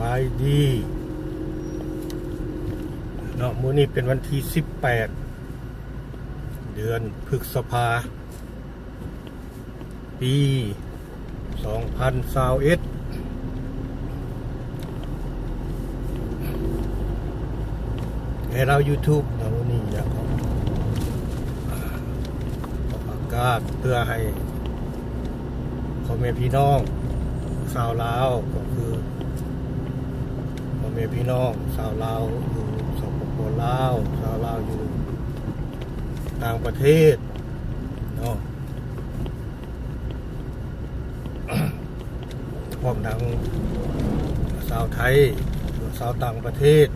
บายดีเนาะมื้อนี้เป็นวันที่ 18 เดือนพฤษภา ปี 2021ให้เรา YouTube เนาะมื้อนี้อยากเอาอ่าออกาศเพื่อให้พ่อแม่พี่น้องชาวลาวก็คือ แม่พี่น้องชาวลาวอยู่สปปลาวชาวลาวอยู่ต่างประเทศเนาะพร้อมทั้งชาวไทยหรือชาวต่างประเทศ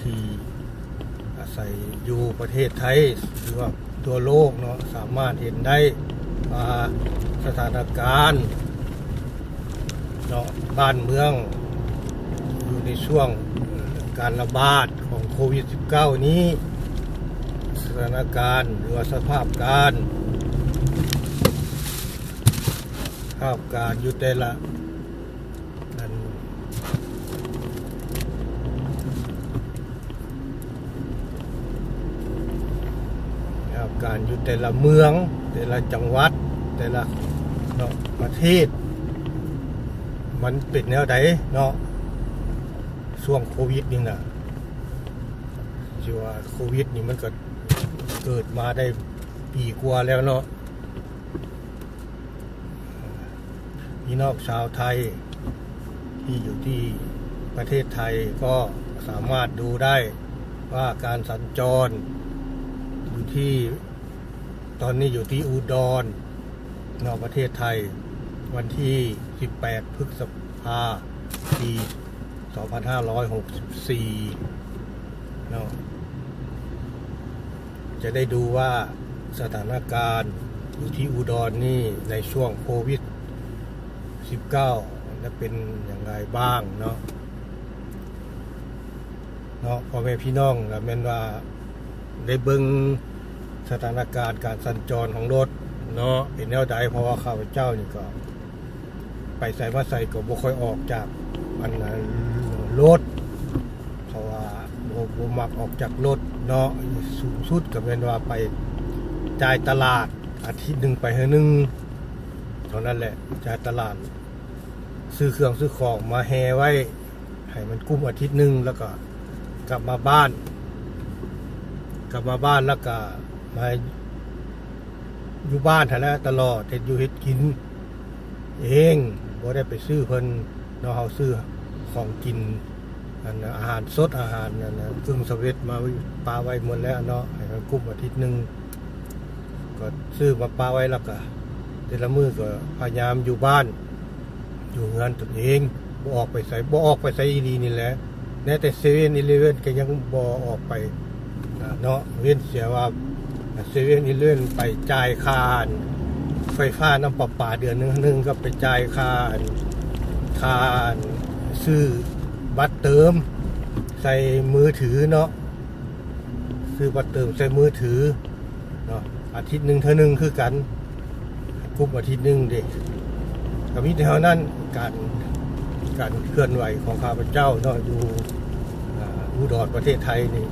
ที่อาศัยอยู่ประเทศไทยหรือว่าตัวโลกเนาะสามารถเห็นได้ว่าสถานการณ์เนาะบ้านเมือง ในช่วงการระบาดของโควิด -19 นี้ สถานการณ์หรือสภาพการภาพการอยู่แต่ละนั่นภาพการอยู่แต่ละเมือง แต่ละจังหวัด แต่ละเนาะประเทศ มันเป็นแนวใดเนาะ ช่วงโควิดนี่นะชื่อว่าโควิดนี่มันก็เกิดมาได้ปีกว่าแล้วเนาะพี่นองชาวไทย ที่อยู่ที่ประเทศไทยก็สามารถดูได้ว่าการสัญจร อยู่ที่ตอนนี้อยู่ที่อุดรนอกประเทศไทย วันที่ 18 พฤษภาปี 2564เนาะจะได้ดูว่าสถานการณ์อยู่ที่อุดรนี่ในช่วงโควิด 19จะเป็นอย่างไรบ้างเนาะเนาะพ่อแม่พี่น้องแล้วแม่นว่าได้เบิงสถานการณ์การสัญจรของรถเนาะเป็นแนวใดเพราะว่าข้าพเจ้านี่ก็ ไปใส่มาใส่ก็บ่ค่อยออกจากมันน่ะ รถเพราะว่าบ่บ่มักออกจากรถเนาะสูงสุดก็เป็นว่าไปจ่ายตลาดอาทิตย์หนึ่งไปเฮือหนึงเท่านั้นแหละจ่ายตลาด ซื้อเครื่องซื้อของมาแฮไว้ ให้มันกุ้มอาทิตย์หนึ่งแล้วก็กลับมาบ้าน กลับมาบ้านแล้วก็มาอยู่บ้านแท้แล้วตลอดเฮ็ดอยู่เฮ็ดกิน เองบ่ได้ไปซื้อเพิ่นเนาะเฮาซื้อ ของกินอันอาหารสดอาหารนั่นน่ะกึ่งสเร็จมาไว้ปาไว้หมดแล้วเนาะให้มันกุ้มอาทิตย์หนึ่งก็ซื้อมาปลาไว้แล้วก็แต่ละมือก็พยายามอยู่บ้าน อยู่งานตนเองบ่ออกไปใส่บ่ออกไปใส่อีหลีนี่แหละแม้แต่เซเว่นอีเลเว่นก็ยังบ่ออกไปเนาะเว้นเสียว่าเซเว่นอีเลเว่นไปจ่ายค่านไฟฟ้าน้ำประปาเดือนหนึงหนึงก็ไปจ่ายค่านค่าน ซื้อบัตรเติม ใส่มือถือเนาะซื้อบัตรเติมใส่มือถือเนาะอาทิตย์หนึ่งเท่านึงคือกันกุ๊บอาทิตย์หนึ่งเด็กก็มีเท่านั้นการการเคลื่อนไหวของข้าพเจ้าเนาะอยู่อ่าอุดรประเทศไทยนี่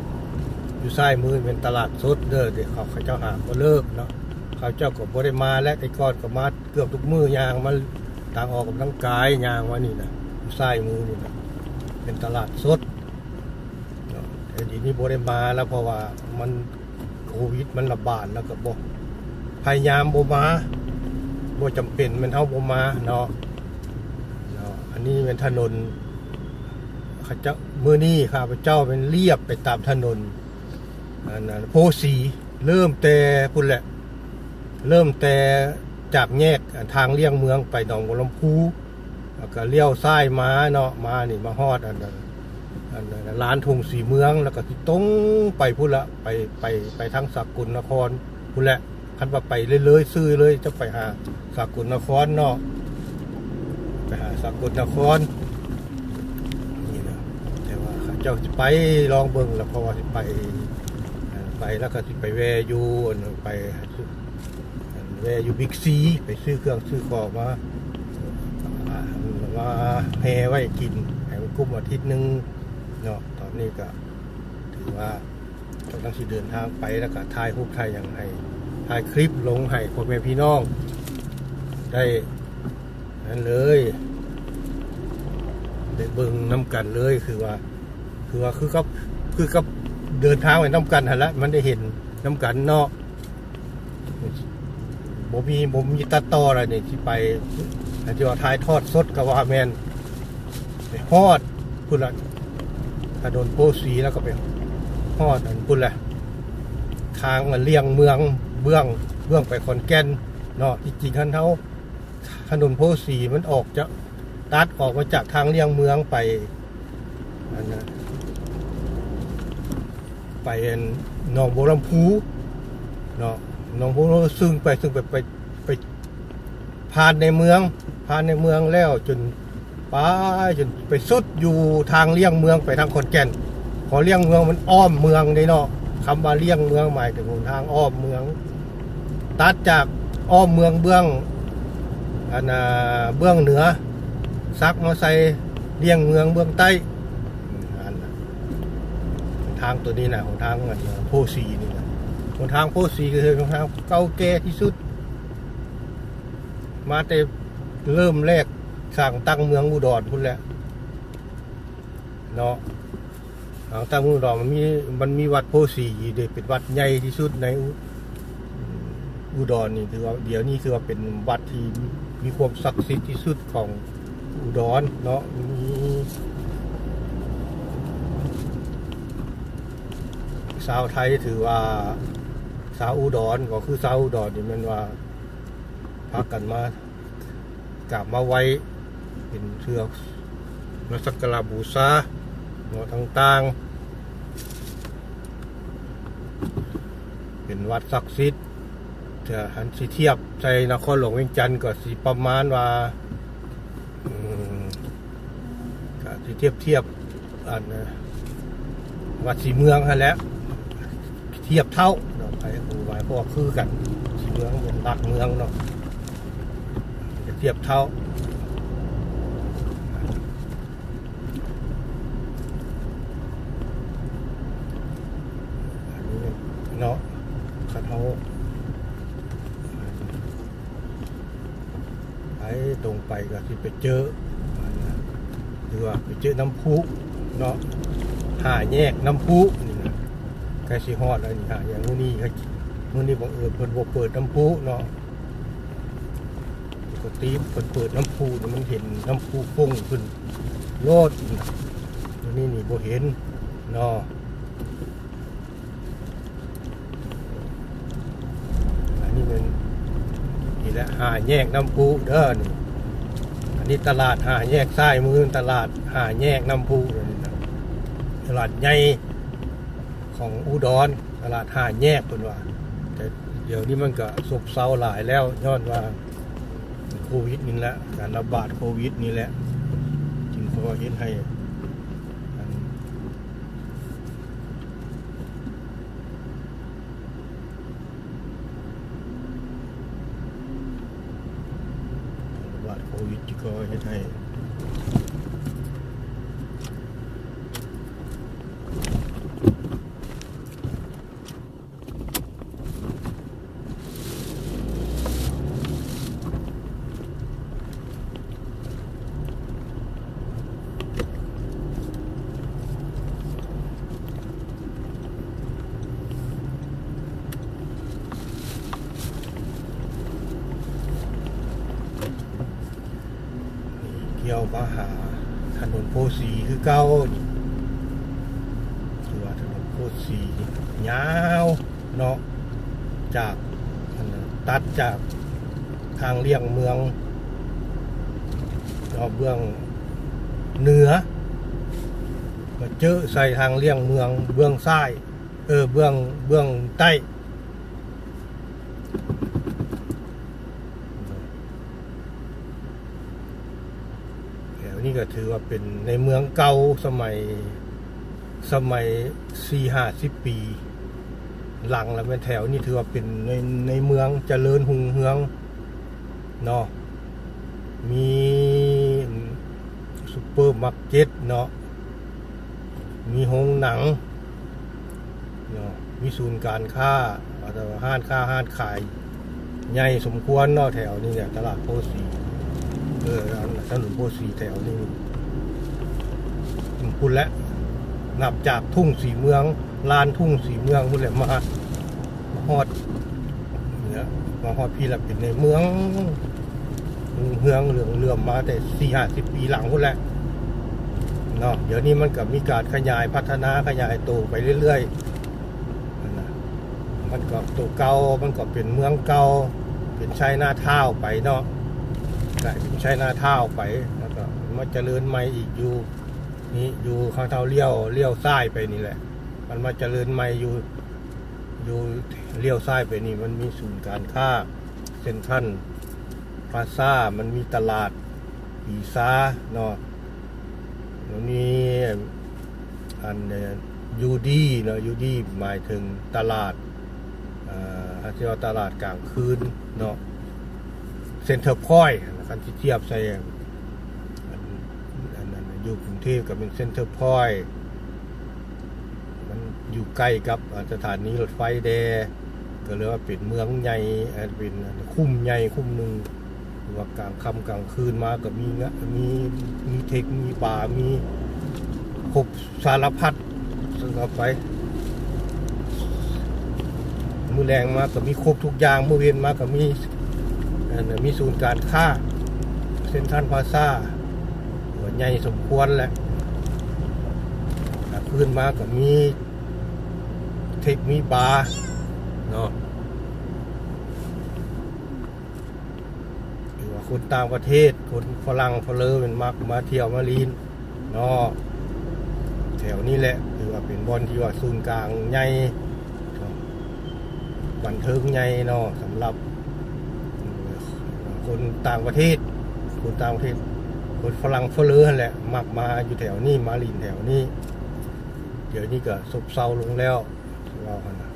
อยู่ซ้ายมือเป็นตลาดสดเด้อเด็กเขาเขาเจ้าหาก็เลิกเนาะเขาเจ้าก็บ่ได้มาและแต่ก่อนก็มาเกือบทุกมือยางมาต่างออกกำลังกายยางว่านี่นะ ซ้ายมือนี่นะเป็นตลาดสดแต่ทีนี้บ่ได้มาแล้วเพราะว่ามันโควิดมันระบาดแล้วก็บ่พยายามโบมาบ่จำเป็นมันเท่าบ่มาเนาะเนาะอันนี้เป็นถนนข้าเจ้ามือนี้ข้าพเจ้าเป็นเรียบไปตามถนนอันนั้นโพสีเริ่มแต่พุ่นแหละ เริ่มแต่จากแยกทางเลี่ยงเมืองไปหนองบัวลำพู แล้วก็เลี้ยวซ้ายมาเนาะมานี่มาฮอดอันนั้นอันนั้นร้านทุงสีเมืองแล้วก็สิตรงไปพุ่นละไปไปไปทางสกลนครพุ่นแหละคันว่าไปเรื่อยๆซื้อเลยจะไปหาสากลนครเนาะไปหาสากลนครนี่นะแต่ว่าเจ้าจะไปลองเบิ่งแล้วเพราะว่าสิไปไปแล้วก็สิไปแวอยู่อันนั้นไปแวอยู่บิ๊กซีไปซื้อเครื่องซื้อของมา มาแฮไว้กินให้มันกลุ่มอาทิตย์หนึงเนาะตอนนี้ก็ถือว่ากำลังสิเดินทางไปแล้วก็ถ่ายรูปถ่ายอย่างให้ถ่ายคลิปลงให้พ่อแม่พี่น้อง ได้นั่นเลยได้เบิ่งน้ำกันเลยคือว่า คือว่าคือกับคือกับเดินทางไปน้ำกันหันละมันได้เห็นน้ำกันเนาะบ่มีบ่มีตัดต่ออะไรเนี่ยที่ไป อันที่ว่าถ่ายทอดสดกับว่าแมนไปฮอดพุ่นละถนนโพสีแล้วก็ไปฮอดอันพุ่นละทางมันเลี่ยงเมืองเบื้องเบื้องไปขอนแก่นเนาะจริงๆท่านเท่าถนนโพสีมันออกจะตัดออกมาจากทางเลี่ยงเมืองไปอันนะไปหนองบัวลำพูเนาะหนองบัวลำพูซึ่งไปซึ่งไปไป ผ่านในเมือง ผ่านในเมืองแล้วจนไปจนไปสุดอยู่ทางเลี่ยงเมืองไปทางขอนแก่นพอเลี่ยงเมืองมันอ้อมเมืองได้เนาะคำว่าเลี่ยงเมืองหมายถึงทางอ้อมเมือง ตัดจากอ้อมเมืองเบื้องอันน่ะเบื้องเหนือซักมาใส่เลี่ยงเมืองเบื้องใต้ทางตัวนี้นะของทางอันน่ะโพสีนี่นะของทางโพสีคือของทางเก่าแก่ที่สุด มาแต่เริ่มแรกสร้างตั้งเมืองอุดรพุ่นแหละเนาะทางตั้งเมืองอุดรมันมีมันมีวัดโพสีเด็เป็นวัดใหญ่ที่สุดในอุดรนี่ถือว่าเดี๋ยวนี้คือว่าเป็นวัดที่มีความศักดิ์สิทธิ์ที่สุดของอุดรเนาะมีชาวไทยถือว่าชาวอุดรก็คือชาวอุดรนี่มันว่า พักกันมากราบมาไว้ เป็นเชือกมาสักการบูชาเนาะต่างๆ เป็นวัดศักดิ์สิทธิ์จะหันสิเทียบใจนครหลวงเวียงจันทร์ก็สิประมาณว่าอืมก็สิเทียบเทียบอันวัดสีเมืองฮะแล้วเทียบเท่าเนาะไปดูไว้เพราะว่าคือกันสีเมืองเป็นหลักเมืองเนาะ เทียบเท่าอันนี้เนาะคันเขาไปตรงไปก็ที่ไปเจอหรือว่าไปเจอน้ำพุเนาะหาแยกน้ำพุนี่นะใกล้สิฮอดแล้วนี่หาอย่างนู้นนี่ครับนู้นนี่บังเอิญเพิ่นบ่เปิดน้ำพุเนาะ ติเพิ่นเปิดน้ำพุนี่มันเห็นน้ำพุฟุ้งขึ้นโลดนี่นี่นี่บ่เห็นเนาะอันนี้เป็นนี่แหละหาแยกน้ำพุเด้อนี่อันนี้ตลาดหาแยกซ้ายมือตลาดหาแยกน้ำพุเด้อนี่นะตลาดใหญ่ของอุดรตลาดหาแยกเป็นว่าแต่เดี๋ยวนี้มันก็ซบเซาหลายแล้วย้อนว่า โควิดนี่แหละการระบาดโควิดนี่แหละจึงขอเห็นให้ระบาดโควิดก็เฮ็ดให้เกี่ยวมาหาถนน โพสีคือเก่าคือว่าถนนโพสียาวเนาะจากตัดจากทางเลี่ยงเมืองเนาเบื้องเหนือมาเจอใส่ทางเลี่ยงเมืองเบื้องซ้ายเออเบื้องเบื้องใต้ แถวนี้ ก็ถือว่าเป็นในเมืองเก่าสมัยสมัยสี่ห้าสิบปี หลังแล้วเป็นแถวนี้ถือว่าเป็นในในเมืองเจริญหุงเฮืองเนาะมีซุปเปปอร์มาร์เก็ตเนาะมีโรงหนังเนาะมีศูนย์การค้าอาจจะห้านค้าห้านขาย ใหญ่สมควรเนาะแถวนี้เนี่ยตลาดโพสี เออถนนโพสีแถวนี้พูดแล้วนับจากทุ่งสีเมืองลานทุ่งสีเมืองพูดแหละมามาฮอดเนี่ยมาฮอดพี่ละเป็นในเมืองเมืองเหลืองเลื่อมมาแต่สี่ห้าสิบปีหลังพุ่นแหละเนาะเดี๋ยวนี้มันก็มีการขยายพัฒนาขยายโตไปเรื่อยๆนั่นน่ะมันก็ตัวเก่ามันก็เป็นเมืองเก่าเป็นชายหน้าเท้าวไปเนาะ กลายเป็นชายนาเท้าไปแล้วก็มาเจริญใหม่อีกอยู่นี่อยู่ข้างเท้าเลี้ยวเลี้ยวซ้ายไปนี่แหละ มันมาเจริญใหม่อยู่อยู่เลี้ยวซ้ายไปนี่ มันมีศูนย์การค้าเซ็นทรัลพลาซ่ามันมีตลาดปีซาเนาะมันมีอันเนี่ยยูดีเนาะยูดีหมายถึงตลาดอ่าที่ว่าตลาดกลางคืนเนาะ ซ็นเตอร์พอยต์คันที่เทียบใส่อันอันอยู่กรุงเทพกับเป็นเซ็นเตอร์พอยต์มันอยู่ใกล้กับสถานีรถไฟแดก็เลยว่าเป็นเมืองใหญ่เอ่อเป็นคุ้มใหญ่คุ้มหนึ่งว่ากลางค่ำกลางคืนมาก็มีงะมีมีเทคมีบามีครบสารพัดซึ่งเอาไปมือแรงมาก็มีครบทุกอย่างมือเวียนมาก็มีอันน่ะ มีศูนย์การค้าเซ็นทรัลพลาซ่าหัวใหญ่สมควรแหละกลางคืนมาก็มีเทคมีบาร์เนาะหรือว่าคนต่างประเทศ คนฝรั่งฝรั่งเป็นมักมาเที่ยวมาลีนเนาะแถวนี้แหละถือว่าเป็นบอลที่ว่าศูนย์กลางใหญ่เนบันเทิงใหญ่เนาะสำหรับ คนต่างประเทศ คนต่างประเทศ คนฝรั่งฝรั่งนั่นแหละมักมาอยู่แถวนี้มาลีนแถวนี้เดี๋ยวนี้ก็ซบเซาลงแล้วเราขนาด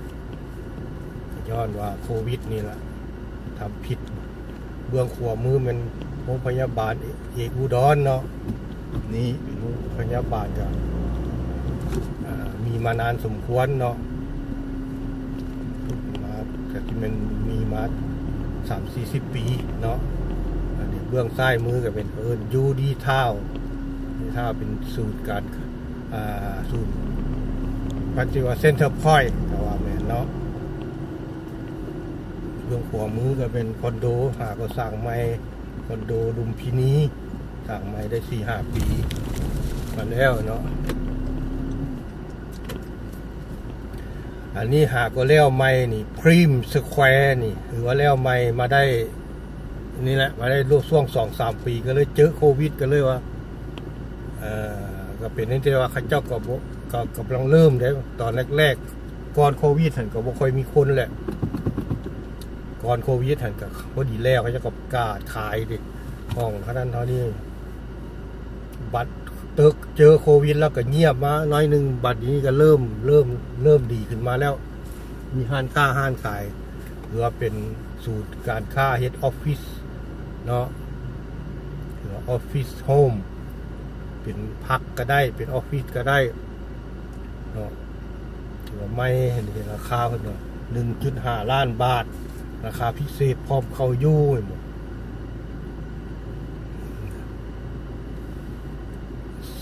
ย้อนว่าโควิดนี่แหละทำผิด เบื้องขวามือมันโรงพยาบาลเอกอุดรเนาะนี่เป็นโรงพยาบาลก็มีมานานสมควรเนาะมาก็ที่มันมีมา สามสี่สิบปีเนาะอันนี้เบื้องซ้ายมือก็เป็นเอิญยูดีเท้าดีเท้าเป็นสูตรการอ่าสูตรพันธิว่าเซนเตอร์พอยต์ก็ว่าแม่เนาะเรื่องขวามือก็เป็นคอนโดหาก็สั่งใหม่คอนโดลุมพินีสั่งใหม่ได้สี่ห้าปีมาแล้วเนาะ อันนี้หาก็แล้วใหม่นี่พรีมสแควร์นี่ถือว่าแล้วใหม่มาได้ นี่แหละ มาได้รูปช่วงสองสามปีก็เลยเจอโควิดก็เลยว่าเอ่อก็เป็นนี่ที่ว่าข้าเจ้าก็บก็กำลังเริ่มได้ตอนแรกๆ ก่อนโควิดหันก็บ่ค่อยมีคนแหละ ก่อนโควิดหันกับพอดีแล้วเขาจะกับกล้าขายดิห้องเท่านั้นเท่านี้บัตร ตึกเจอโควิดแล้วก็เงียบมาน้อยหนึ่งบัตรนี้ก็เริ่มเริ่มเริ่มดีขึ้นมาแล้ว มีห้านค้าห้านขายหรือว่าเป็นสูตรการค้าเฮดออฟฟิศเนาะหรือออฟฟิศโฮมเป็นพักก็ได้เป็นออฟฟิศก็ได้เนาะถือว่าไม่เห็นราคาเพิ่นหนึ่งจุดห้าล้านบาท ราคาพิเศษพร้อมเข้ายู่ห็นบ่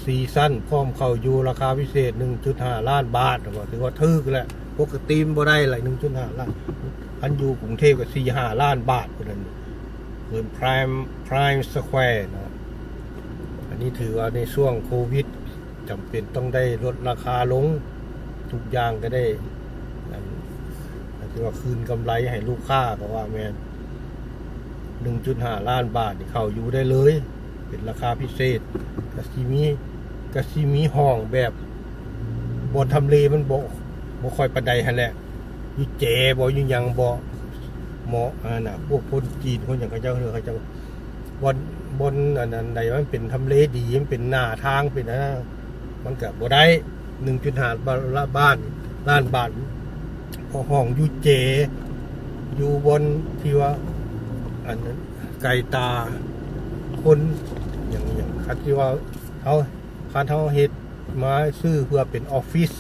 ซีซั่นพร้อมเข้าอยู่ราคาพิเศษ 1.5 ล้านบาทก็ถือว่าถึกแหละปกติมบ่ได้หลาย1.5 ล้าน อันอยู่กรุงเทพก็4-5 ล้านบาทพุ่นนั่นเพิ่น Prime Prime Square เนะ อันนี้ถือว่าในช่วงโควิดจำเป็นต้องได้ลดราคาลง ทุกอย่างก็ได้อันที่ว่าคืนกำไรให้ลูกค้าก็ว่าแมนหนึ่งจุดห้าล้านบาทนี่เขาอยู่ได้เลย เป็นราคาพิเศษกะซิมี กะซิมีห้องแบบบนทำเลมันบ่บ่คอยปานใดหันแหละอยู่เจบ่อยู่หยังบ่หมาะอันน่ะพวกคนจีนคนหยังเขาเจ้าเรือเขาเจ้าบนบนอันนั้นใดมันเป็นทำเลดีมันเป็นหน้าทางเป็นอันนั้นมันก็บ่ได้1.5บ้านล้านบาทพอห้องอยู่เจ อยู่บนที่ว่าอันนั้นไก่ตาคนอย่างอย่างคัดที่ว่าเอา คันเฮาเฮ็ดมาซื้อเพื่อเป็นออฟฟิศ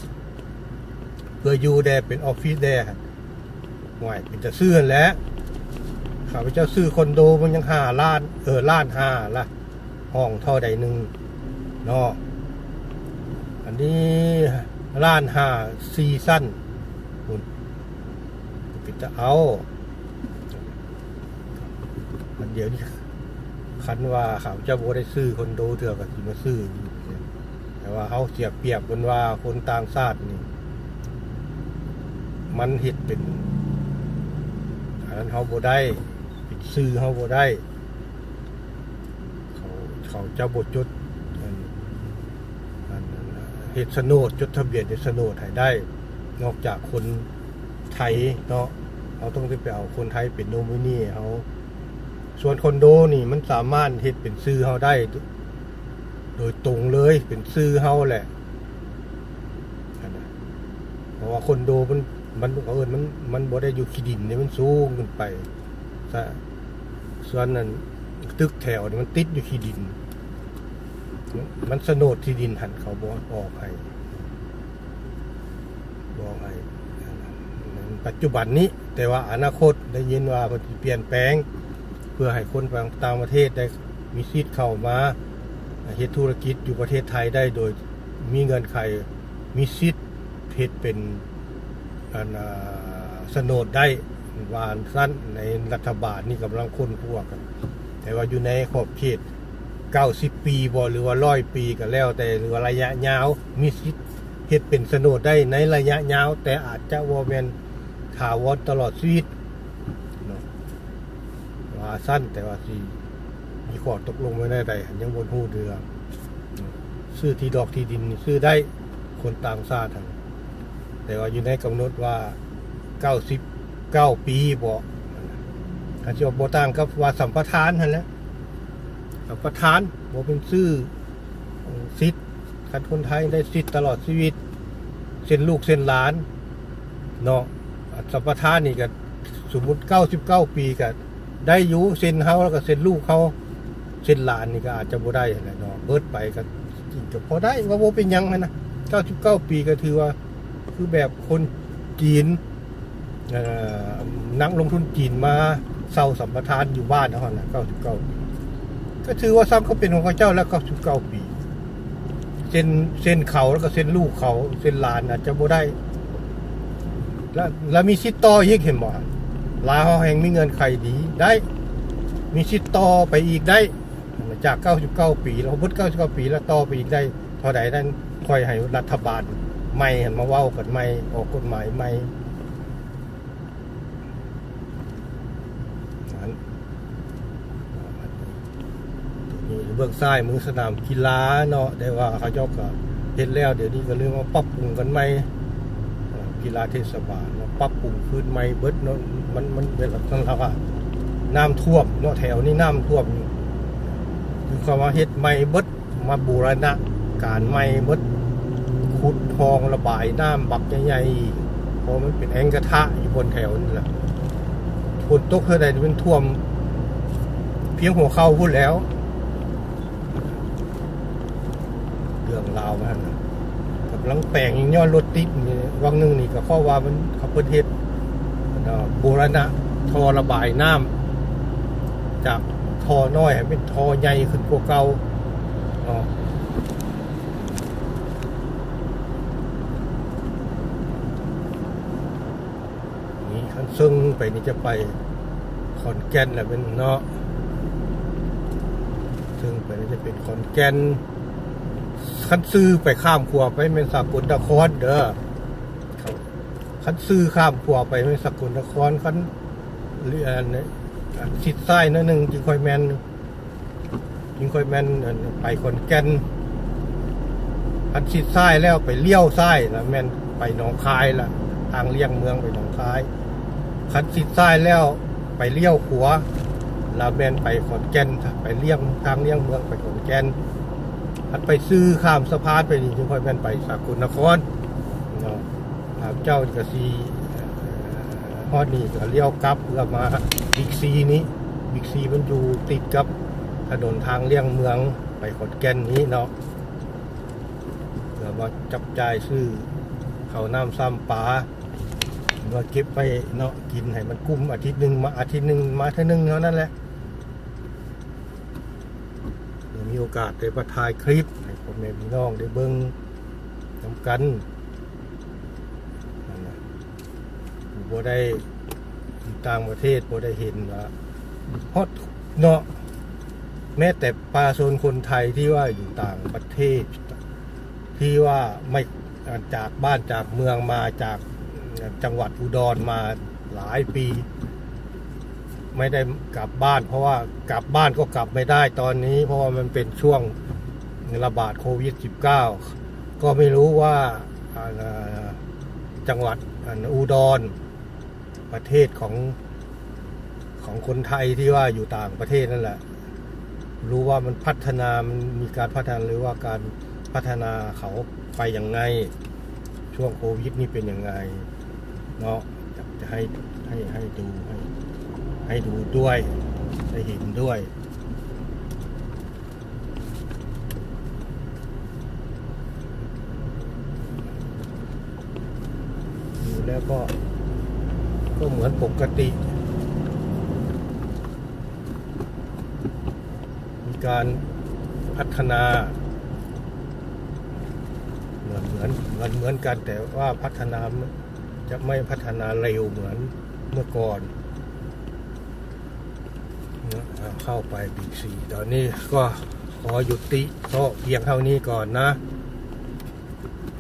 เพื่ออยู่แดเป็นออฟฟิศแดห่วยเป็นจะซื้อแล้วข้าพเจ้าซื้อคอนโดมันยังห้าล้าน เออล้านห้าละห้องเท่าใดหนึ่งเนาะอันนี้ล้านห้าซีซั่นคุณป็นจะเอาอันเดียวนี่คันว่าข้าพเจ้าบ่ได้ซื้อคอนโดเถื่อกับมาซื้ออยู่ แต่ว่าเขาเสียเปรียบบนว่าคนต่างชาตินี่ มันเฮ็ดเป็นอันนั้นเขาบ่ได้เป็นซื้อเขาบ่ได้ เขาเขาเจ้าบทจดอันอันนั้นน่ะเฮ็ดโฉนดจดทะเบียนเฮ็ดโฉนดให้ได้ นอกจากคนไทยเนาะเขาต้องไปเอาคนไทยเป็นโนมินีเขาส่วนคอนโดนี่มันสามารถเฮ็ดเป็นซื้อเขาได้ โดยตรงเลยเป็นซื้อเฮาแหละเพราะว่าคอนโดมันมันเอิญมันมันบ่ได้อยู่ขี้ดินนี่มันสูงขึ้นไปซะส่วนนั้นตึกแถวนี่มันติดอยู่ขี้ดิน มันสนดที่ดินหันเขาบ่ออกให้บอกให้อันนั้นปัจจุบันนี้ แต่ว่าอนาคตได้ยินว่ามันเปลี่ยนแปลง เพื่อให้คนต่างประเทศได้มีสิทธิ์เข้ามา เฮ็ดธุรกิจอยู่ประเทศไทยได้โดยมีเงินไขมีสิทธิ์เฮ็ดเป็นอันอ่าสนดได้วานสั้นในรัฐบาลนี่กำลังค้นพวกกัน แต่ว่าอยู่ในขอบเขต 90 ปีบ่หรือว่าร้อยปีก็แล้ว แต่หรือว่าระยะยาวมีสิทธิ์เฮ็ดเป็นสนดได้ในระยะยาว แต่อาจจะบ่าแม่นถาวรตลอดชีวิตเนาะว่าสั้นแต่ว่าสิ มีข้อตกลงไว้ได้ใดยังบนหูเรือ ซื้อที่ดอกที่ดินซื้อได้คนต่างชาติทั้งแต่ว่าอยู่ในกำหนดว่า99ปีบ่อาจจะบต่างกับว่าสัมปทานหั่นแหละสัมปทานบ่เป็นซื้อสิทธิ์คันคนไทยได้สิทธิ์ตลอดชีวิตเส้นลูกเส้นหลานเนาะสัมปทานนี่ก็สมมุติ99ปีก็ได้อยู่เส้นเฮาแล้วก็เส้นลูกเขา เช่นลานนี่ก็อาจจะบ่ได้แหละเนาะเบิดไปก็ก็พอได้ว่าบ่เป็นยังหั้นะ99ปีก็ถือว่า คือแบบคนจีนนักลงทุนจีนมาเซาสัมปทานอยู่บ้านเฮาน่ะ99ปีก็ถือว่าซ้ำเขาเป็นของเขาเจ้าแล้ว99ปีเส้นเส้นเขาแล้วก็เส้นลูกเขาเส้นลานอาจจะบ่ได้ แล้วแล้วมีสิทธิ์ต่ออีกเห็นบ่ลาเฮาแห่งมีเงินไขดีได้ มีสิทธิ์ต่อไปอีกได้ จาก 99 ปีเราพุทธ99 ปีแล้วต่อไปอีกได้เท่าใดนั้นคอยให้รัฐบาลใหม่หันมาเว้ากันใหม่ออกกฎหมายใหม่นั้นนี่เบื้องซ้ายมือสนามกีฬาเนาะได้ว่าเขาเจ้าก็เฮ็ดแล้ว เดี๋ยวนี้ก็เรื่องว่าปรับปรุงกันใหมกีฬาเทศบาลปรับปรุงขึ้นใหม่เบิดเนาะมันมันเป็นลักษณะว่าน้ำท่วมเนาะแถวนี้น้ำท่วม คือความว่าเฮ็ดใหม่เบิดมาบูรณะ การใหม่เบิดขุดทองระบายน้ำบักใหญ่ๆเพราะมันเป็นแอ่งกระทะอยู่บนแถวนี่แหละฝนตกเท่าใดนี่มันท่วม เพียงหัวเข่าพูดแล้วเรื่องราวมันนะกำลังแปลงยิงย้อนรถติดนี่วังหนึงนี่ก็ข้อว่ามันเขาเพิ่นเฮ็ดบูรณะทอระบายน้ำจาก ทอน้อยให้เป็นทอใหญ่ขึ้นกว่าเก่าเนาะนี่คันซึ่งไปนี่จะไปขอนแก่นแหละเป็นเนาะซึ่งไปนี่จะเป็นขอนแก่นคันซื้อไปข้ามขัวไปเป็นสากลนครเด้อคันซื้อข้ามขัวไปเป็นสากลนครคันเรียนเนี่ย ชิดซ้ายนิดนึงจิงคอยแมนจิงคอยแมนไปคนแก่นอันชิดซ้ายแล้วไปเลี้ยวซ้ายแล้วแมนไปหนองคายละทางเลี่ยงเมืองไปหนองคายคันชิดซ้ายแล้วไปเลี้ยวขวาแล้วแมนไปขอนแก่นไปเลี่ยงทางเลี่ยงเมืองไปขอนแก่นอันไปซื้อข้ามสะพานไปนี่จิงคอยแมนไปสากลนครเนาะทางเจ้าก็สี ฮอดนี่ก็เลี้ยวกลับแล้วมาบิ๊กซีนี้บิ๊กซีมันอยู่ติดกับถนนทางเลี่ยงเมืองไปขอนแก่นนี้เนาะเพื่อมาจับจ่ายซื้อเขาน้ำซ้ำปลาหรือว่าเก็บไปเนาะกินให้มันกุ้มอาทิตย์หนึ่งมาอาทิตย์หนึ่งมาเท่านึงเท่านั้นแหละมีโอกาสได้มาถ่ายคลิปให้พ่อแม่พี่น้องได้เบิ่งทำกันน่ะ บ่ได้ต่างประเทศบ่ได้เห็นว่าฮอดเนาะแม้แต่ปลาโซนคนไทยที่ว่าอยู่ต่างประเทศ ที่ว่าไม่จากบ้านจากเมืองมาจากจังหวัดอุดรมาหลายปี ไม่ได้กลับบ้าน เพราะว่ากลับบ้านก็กลับไม่ได้ตอนนี้ เพราะว่ามันเป็นช่วงระบาดโควิด -19 ก็ไม่รู้ว่าจังหวัดอุดร ประเทศของของคนไทยที่ว่าอยู่ต่างประเทศนั่นแหละ รู้ว่ามันพัฒนามันมีการพัฒนาหรือว่าการพัฒนาเขาไปอย่างไง ช่วงโควิดนี่เป็นยังไงเนาะจะให้ให้ให้ดูให้ให้ดูด้วยได้เห็นด้วยดูแล้วก็ ก็เหมือนปกติ มีการพัฒนา เหมือนเหมือนเหมือนเหมือนกันแต่ว่าพัฒนาจะไม่พัฒนาเร็วเหมือนเมื่อก่อนเข้าไปบิ๊กซีตอนนี้ก็ขอหยุดติเพราะเพียงเท่านี้ก่อนนะ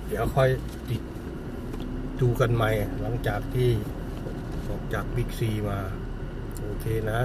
เดี๋ยวค่อยติดดูกันใหม่หลังจากที่ จากบิ๊กซีมา โอเคนะ